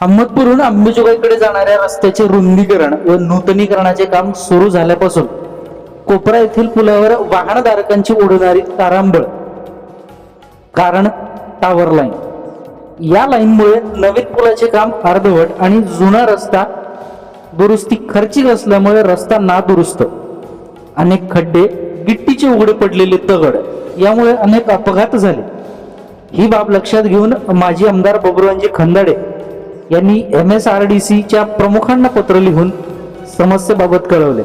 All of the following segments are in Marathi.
अहमदपूरहून अंबेजोगाईकडे जाणाऱ्या रस्त्याचे रुंदीकरण व नूतनीकरणाचे काम सुरू झाल्यापासून कोपरा येथील पुलावर वाहनधारकांची उडणारी तारांबळ कारण टावर लाईन या लाईनमुळे नवीन पुलाचे काम अर्धवट आणि जुना रस्ता दुरुस्ती खर्चिक असल्यामुळे रस्ता नादुरुस्त. अनेक खड्डे गिट्टीचे उघडे पडलेले दगड यामुळे अनेक अपघात झाले. ही बाब लक्षात घेऊन माजी आमदार बबरुवांजी खंदाडे यांनी एम एस आर डी सीच्या प्रमुखांना पत्र लिहून समस्येबाबत कळवले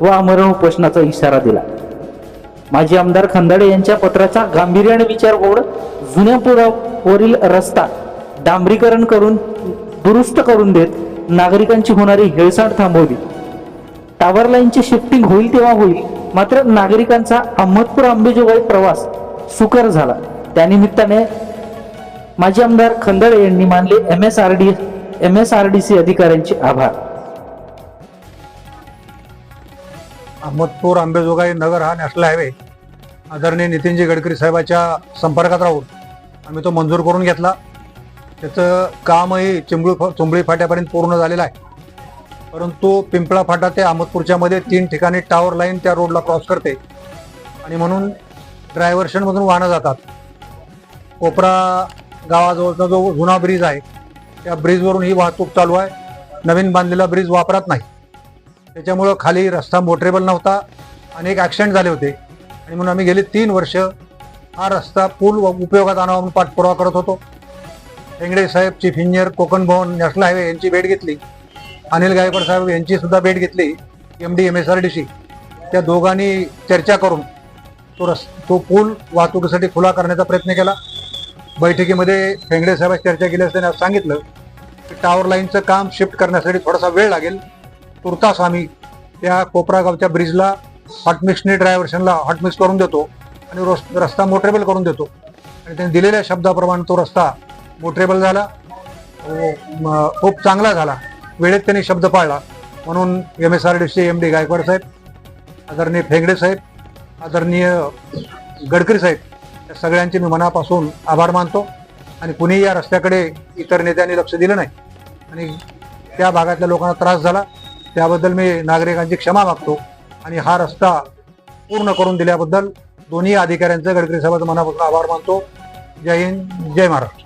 व आमरण उपोषणाचा इशारा दिला. माजी आमदार खंदाडे यांच्या पत्राचा गांभीर्याने विचार करून जुन्या पुरावरील रस्ता डांबरीकरण करून दुरुस्त करून देत नागरिकांची होणारी हेळसांड थांबवली. टावर लाईनचे शिफ्टिंग होईल तेव्हा होईल मात्र नागरिकांचा अहमदपूर आंबेजोगाई प्रवास सुकर झाला. त्यानिमित्ताने माजी आमदार खंदळे यांनी मानले M S R D M S R D C अधिकाऱ्यांचे आभार. अहमदपूर आंबेजोगाई नगर हा नॅशनल हायवे. आदरणीय नितीनजी गडकरी साहेबाच्या संपर्कात राहून आम्ही तो मंजूर करून घेतला. त्याचं कामही चिंबळी चुंबळी फाट्यापर्यंत पूर्ण झालेलं आहे. परंतु पिंपळा फाटा ते अहमदपूरच्या मध्ये तीन ठिकाणी टावर लाईन त्या रोडला क्रॉस करते. आणि म्हणून ड्रायव्हर्शनमधून वाहनं जातात. कोपरा गावाजवळचा जो जुना ब्रिज आहे त्या ब्रिजवरून ही वाहतूक चालू आहे. नवीन बांधलेला ब्रिज वापरात नाही. त्याच्यामुळं खाली रस्ता मोटरेबल नव्हता. अनेक ॲक्सिडेंट झाले होते. आणि म्हणून आम्ही गेली तीन वर्ष हा रस्ता पूल व- उपयोगात आणावा म्हणून पाठपुरावा करत होतो. हेंगडे साहेब चीफ इंजिनियर कोकण भवन नॅशनल हायवे यांची भेट घेतली. अनिल गायकवाड साहेब यांची सुद्धा भेट घेतली M D M S R D C त्या दोघांनी चर्चा करून तो रस तो पूल वाहतुकीसाठी खुला करण्याचा प्रयत्न केला. बैठकीमध्ये फेंगडे साहेबांची चर्चा केली असताना सांगितलं की टावर लाईनचं काम शिफ्ट करण्यासाठी थोडासा वेळ लागेल. तुर्तास आम्ही त्या कोपरागावच्या ब्रिजला हॉटमिक्सने ड्रायव्हर्शनला हॉटमिक्स करून देतो आणि रोस- रस्ता मोटरेबल करून देतो. आणि त्यांनी दिलेल्या शब्दाप्रमाणे तो रस्ता मोटरेबल झाला. खूप चांगला झाला. वेळेत त्यांनी शब्द पाळला. म्हणून M S R D C M D Gaikwad साहेब आदरणीय फेंगडे साहेब आदरणीय गडकरी साहेब या सगळ्यांचे मी मनापासून आभार मानतो आणि कुणीही या रस्त्याकडे इतर नेत्यांनी लक्ष दिलं नाही आणि त्या भागातल्या लोकांना त्रास झाला त्याबद्दल मी नागरिकांची क्षमा मागतो आणि हा रस्ता पूर्ण करून दिल्याबद्दल दोन्ही अधिकाऱ्यांचं गडकरी साहेबांचं मनापासून आभार मानतो. जय हिंद जय महाराष्ट्र.